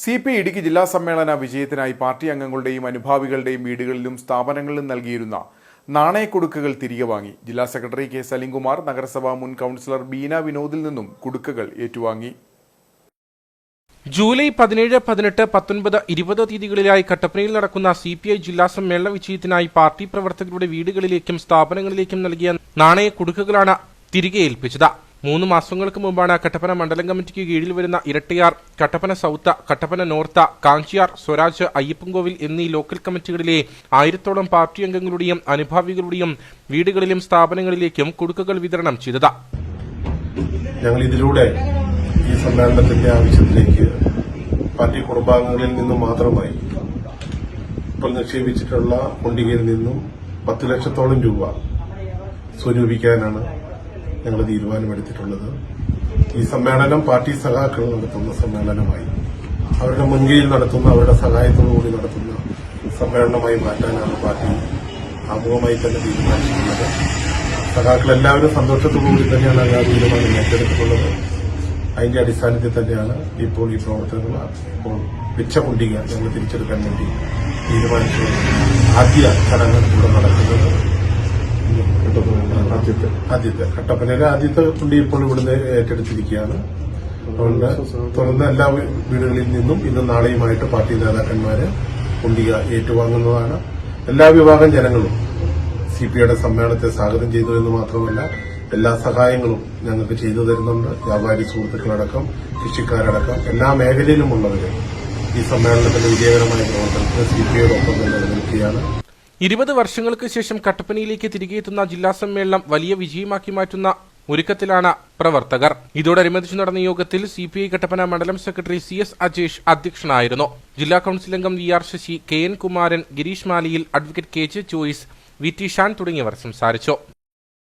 C P Idukki ജില്ലാ സമ്മേളന വിജയത്തിനായി party അംഗങ്ങളുടെയും അനുഭാവികളുടെയും വീടുകളിലും സ്ഥാപനങ്ങളിലും നൽകിയിരുന്ന നാണയക്കുടുക്കുകൾ തിരികെ വാങ്ങി. ജില്ലാ സെക്രട്ടറി കെ സലിംകുമാർ നഗരസഭാ മുൻ കൗൺസിലർ ബീന വിനോദിൽ നിന്നും കുടുക്കുകൾ ഏറ്റുവാങ്ങി. ജൂലൈ പതിനേഴ് പതിനെട്ട് പത്തൊൻപത് ഇരുപത് തീയതികളിലായി കട്ടപ്പനയിൽ നടക്കുന്ന സി പി ഐ ജില്ലാ സമ്മേളന വിജയത്തിനായി പാർട്ടി പ്രവർത്തകരുടെ വീടുകളിലേക്കും സ്ഥാപനങ്ങളിലേക്കും നൽകിയ നാണയ കുടുക്കുകളാണ് തിരികെ ഏൽപ്പിച്ചത്. മൂന്ന് മാസങ്ങൾക്ക് മുമ്പാണ് കട്ടപ്പന മണ്ഡലം കമ്മിറ്റിക്ക് കീഴിൽ വരുന്ന ഇരട്ടിയാർ കട്ടപ്പന സൗത്ത കട്ടപ്പന നോർത്ത കാഞ്ചിയാർ സ്വരാജ് അയ്യപ്പൻകോവിൽ എന്നീ ലോക്കൽ കമ്മിറ്റികളിലെ ആയിരത്തോളം പാർട്ടി അംഗങ്ങളുടെയും അനുഭാവികളുടെയും വീടുകളിലും സ്ഥാപനങ്ങളിലേക്കും കുടുക്കുകൾ വിതരണം ചെയ്തത്. ഞങ്ങൾ ഇതിലൂടെ ഈ സമ്മേളനത്തിന്റെ ആവശ്യത്തിലേക്ക് പാർട്ടി കുടുംബാംഗങ്ങളിൽ നിന്നും മാത്രമായി നിക്ഷേപിച്ചിട്ടുള്ള കൊണ്ടികയിൽ നിന്നും പത്ത് ലക്ഷത്തോളം രൂപ സ്വരൂപിക്കാനാണ് ഞങ്ങൾ തീരുമാനമെടുത്തിട്ടുള്ളത്. ഈ സമ്മേളനം പാർട്ടി സഖാക്കൾ നടത്തുന്ന സമ്മേളനമായി. അവരുടെ മുൻകൈയിൽ നടത്തുന്ന അവരുടെ സഹായത്തോടുകൂടി നടത്തുന്ന സമ്മേളനമായി മാറ്റാനാണ് പാർട്ടി ആമുഖമായി തന്നെ തീരുമാനിച്ചിട്ടുള്ളത്. സഖാക്കൾ എല്ലാവരും സന്തോഷത്തോടുകൂടി തന്നെയാണ് ആ തീരുമാനം ഏറ്റെടുത്തിട്ടുള്ളത്. അതിന്റെ അടിസ്ഥാനത്തിൽ തന്നെയാണ് ഇപ്പോൾ ഈ പ്രവർത്തനങ്ങൾ ഇപ്പോൾ വെച്ച കുണ്ടിക ഞങ്ങൾ തിരിച്ചെടുക്കാൻ വേണ്ടി തീരുമാനിച്ചു ആദ്യ ചടങ്ങ് ഇവിടെ നടക്കുന്നത് ആദ്യത്തെ ആദ്യത്തെ. കട്ടപ്പനയിലെ ആദ്യത്തെ പുള്ളി ഇപ്പോൾ ഇവിടുന്ന് ഏറ്റെടുത്തിരിക്കുകയാണ്. അതുകൊണ്ട് തുറന്ന എല്ലാ വീടുകളിൽ നിന്നും ഇന്നും നാളെയുമായിട്ട് പാർട്ടി നേതാക്കന്മാര് കുണ്ടിക ഏറ്റുവാങ്ങുന്നതാണ്. എല്ലാ വിഭാഗം ജനങ്ങളും സി പി ഐയുടെ സമ്മേളനത്തെ സ്വാഗതം ചെയ്തു എന്ന് മാത്രമല്ല എല്ലാ സഹായങ്ങളും ഞങ്ങൾക്ക് ചെയ്തു തരുന്നുണ്ട്. വ്യാപാരി സുഹൃത്തുക്കളടക്കം കൃഷിക്കാരടക്കം എല്ലാ മേഖലയിലുമുള്ളവരെ ഈ സമ്മേളനത്തിന്റെ വിജയകരമായ പ്രവർത്തനത്തിന് സി പി ഐയുടെ ഒപ്പം തന്നെ നിൽക്കുകയാണ്. ഇരുപത് വർഷങ്ങൾക്ക് ശേഷം കട്ടപ്പനയിലേക്ക് തിരികെ എത്തുന്ന ജില്ലാ സമ്മേളനം വലിയ വിജയമാക്കി മാറ്റുന്ന ഒരുക്കത്തിലാണ് പ്രവർത്തകർ. ഇതോടനുബന്ധിച്ച് നടന്ന യോഗത്തിൽ സി പി ഐ കട്ടപ്പന മണ്ഡലം സെക്രട്ടറി സി എസ് അജേഷ് അധ്യക്ഷനായിരുന്നു. ജില്ലാ കൌൺസിൽ അംഗം V R Sasi K N Kumaran Girish Maliyil advocate K J Joyce V T Shan തുടങ്ങിയവർ സംസാരിച്ചു.